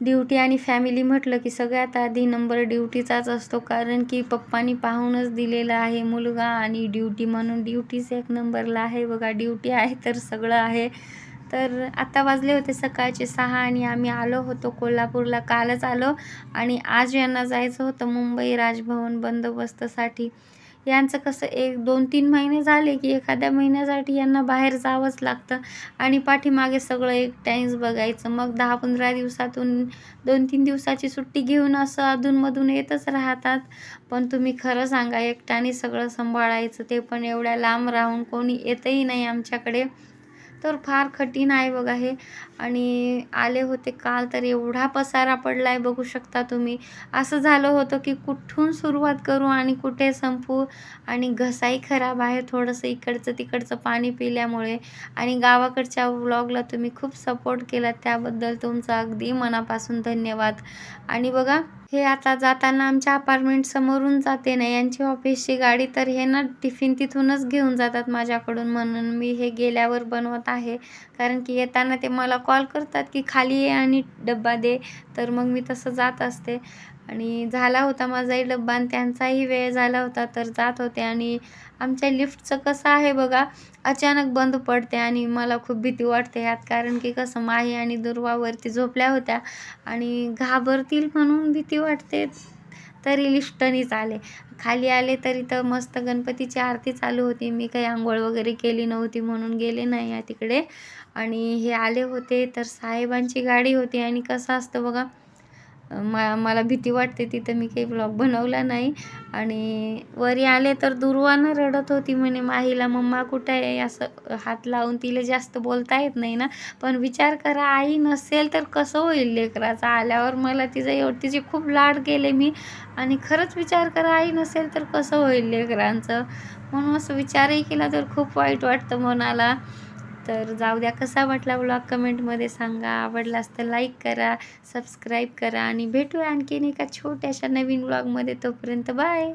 Duty आणि family म्हटलं की सगळ्यात आधी नंबर ड्युटीचाच असतो. कारण की पप्पांनी पाहूनच दिलेला आहे मुलगा आणि ड्युटी म्हणून ड्युटीच एक नंबरला आहे. बघा ड्युटी आहे तर सगळं आहे. तर आता वाजले होते सकाळचे सहा आणि आम्ही आलो होतो कोल्हापूरला. कालच आलो आणि आज यांना जायचं होतं मुंबई राजभवन बंदोबस्तसाठी. यांचं कसं एक दोन तीन महिने झाले की एखाद्या महिन्यासाठी यांना बाहेर जावंच लागतं. आणि पाठीमागे सगळं एक टाईम्स बघायचं. मग दहा पंधरा दिवसातून दोन तीन दिवसाची सुट्टी घेऊन असं अधूनमधून येतच राहतात. पण तुम्ही खरं सांगा एकट्याने सगळं सांभाळायचं ते पण एवढ्या लांब राहून कोणी येतही नाही आमच्याकडे. तर फार कठीण आहे बघा हे. आणि आले होते काल तर एवढा पसारा पडला आहे बघू शकता तुम्ही. असं झालं होतं की कुठून सुरुवात करू आणि कुठे संपू? आणि घसाही खराब आहे थोडंसं इकडचं तिकडचं पाणी पिल्यामुळे. आणि गावाकडच्या व्लॉगला तुम्ही खूप सपोर्ट केला त्याबद्दल तुमचा अगदी मनापासून धन्यवाद. आणि बघा हे आता जाताना आमच्या अपार्टमेंट समोरून जाते ना यांची ऑफिसची गाडी तर हे ना टिफिन तिथूनच घेऊन जातात माझ्याकडून म्हणून मी हे गेल्यावर बनवत आहे. कारण की येताना ते मला कॉल करतात की खाली ये आणि डब्बा दे. तर मग मी तसं जात असते. आणि झाला होता माझाही डब्बा आणि त्यांचाही वेळ झाला होता तर जात होते. आणि आमच्या लिफ्टचं कसं आहे बघा अचानक बंद पडते आणि मला खूप भीती वाटते ह्यात. कारण की कसं माही आणि दुर्वावरती झोपल्या होत्या आणि घाबरतील म्हणून भीती वाटते तरी लिफ्टनीच आले. खाली आले तरी तर मस्त गणपतीची आरती चालू होती. मी काही आंघोळ वगैरे केली नव्हती म्हणून गेले नाही आहे तिकडे. आणि हे आले होते तर साहेबांची गाडी होती आणि कसं असतं बघा मा मला भीती वाटते तिथं मी काही ब्लॉग बनवला नाही. आणि वरी आले तर दुर्वानं रडत होती म्हणे माहीला मम्मा कुठं आहे? असं हात लावून तिला जास्त बोलता येत नाही ना. पण विचार करा आई नसेल तर कसं होईल लेकराचा? आल्यावर मला तिचं एव तिचे खूप लाड केले मी. आणि खरंच विचार करा आई नसेल तर कसं होईल लेकरांचं? म्हणून असं विचारही केला तर खूप वाईट वाटतं मनाला. तर जाऊ द्या कसा वाटला ब्लॉग कमेंटमध्ये सांगा. आवडलास तर लाईक करा सबस्क्राईब करा आणि भेटूया आणखीन एका छोट्याशा नवीन ब्लॉगमध्ये तोपर्यंत बाय